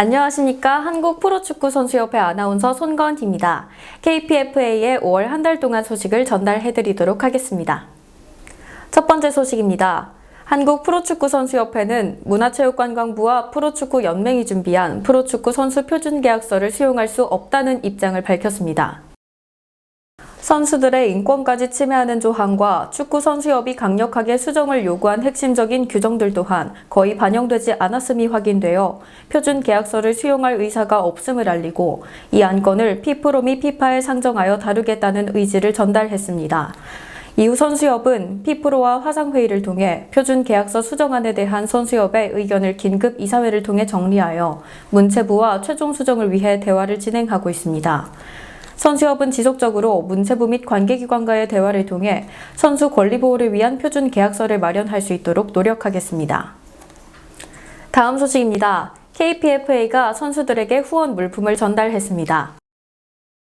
안녕하십니까. 한국 프로축구 선수협회 아나운서 손건희입니다. KPFA의 5월 한 달 동안 소식을 전달해드리도록 하겠습니다. 첫 번째 소식입니다. 한국 프로축구 선수협회는 문화체육관광부와 프로축구 연맹이 준비한 프로축구 선수 표준 계약서를 수용할 수 없다는 입장을 밝혔습니다. 선수들의 인권까지 침해하는 조항과 축구 선수협이 강력하게 수정을 요구한 핵심적인 규정들 또한 거의 반영되지 않았음이 확인되어 표준 계약서를 수용할 의사가 없음을 알리고 이 안건을 피프로 미 피파에 상정하여 다루겠다는 의지를 전달했습니다. 이후 선수협은 피프로와 화상회의를 통해 표준 계약서 수정안에 대한 선수협의 의견을 긴급 이사회를 통해 정리하여 문체부와 최종 수정을 위해 대화를 진행하고 있습니다. 선수협은 지속적으로 문체부 및 관계기관과의 대화를 통해 선수 권리 보호를 위한 표준 계약서를 마련할 수 있도록 노력하겠습니다. 다음 소식입니다. KPFA가 선수들에게 후원 물품을 전달했습니다.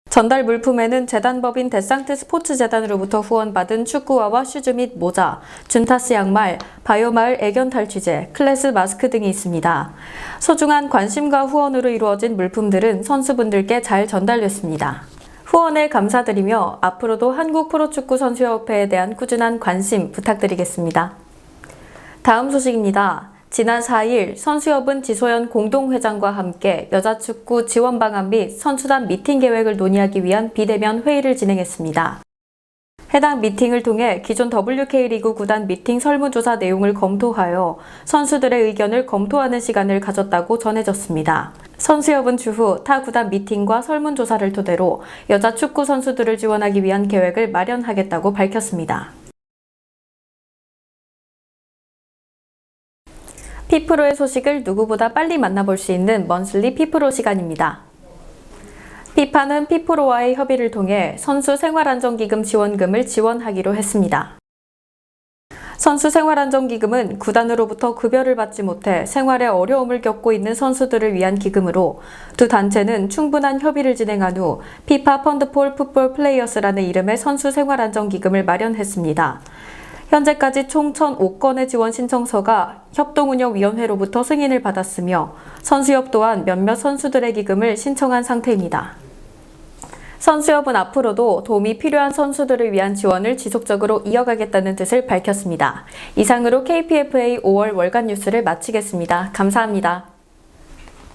전달 물품에는 재단법인 데상트 스포츠재단으로부터 후원받은 축구화와 슈즈 및 모자, 준타스 양말, 바이오마을 애견 탈취제, 클래스 마스크 등이 있습니다. 소중한 관심과 후원으로 이루어진 물품들은 선수분들께 잘 전달됐습니다. 후원에 감사드리며 앞으로도 한국 프로축구 선수협회에 대한 꾸준한 관심 부탁드리겠습니다. 다음 소식입니다. 지난 4일 선수협은 지소연 공동회장과 함께 여자축구 지원 방안 및 선수단 미팅 계획을 논의하기 위한 비대면 회의를 진행했습니다. 해당 미팅을 통해 기존 WK리그 구단 미팅 설문조사 내용을 검토하여 선수들의 의견을 검토하는 시간을 가졌다고 전해졌습니다. 선수협은 추후 타 구단 미팅과 설문조사를 토대로 여자 축구 선수들을 지원하기 위한 계획을 마련하겠다고 밝혔습니다. 피프로의 소식을 누구보다 빨리 만나볼 수 있는 먼슬리 피프로 시간입니다. 피파는 피프로와의 협의를 통해 선수 생활안정기금 지원금을 지원하기로 했습니다. 선수 생활안정기금은 구단으로부터 급여를 받지 못해 생활에 어려움을 겪고 있는 선수들을 위한 기금으로 두 단체는 충분한 협의를 진행한 후 피파 펀드폴 풋볼 플레이어스라는 이름의 선수 생활안정기금을 마련했습니다. 현재까지 총 1,005건의 지원 신청서가 협동운영위원회로부터 승인을 받았으며 선수협 또한 몇몇 선수들의 기금을 신청한 상태입니다. 선수협은 앞으로도 도움이 필요한 선수들을 위한 지원을 지속적으로 이어가겠다는 뜻을 밝혔습니다. 이상으로 KPFA 5월 월간 뉴스를 마치겠습니다. 감사합니다.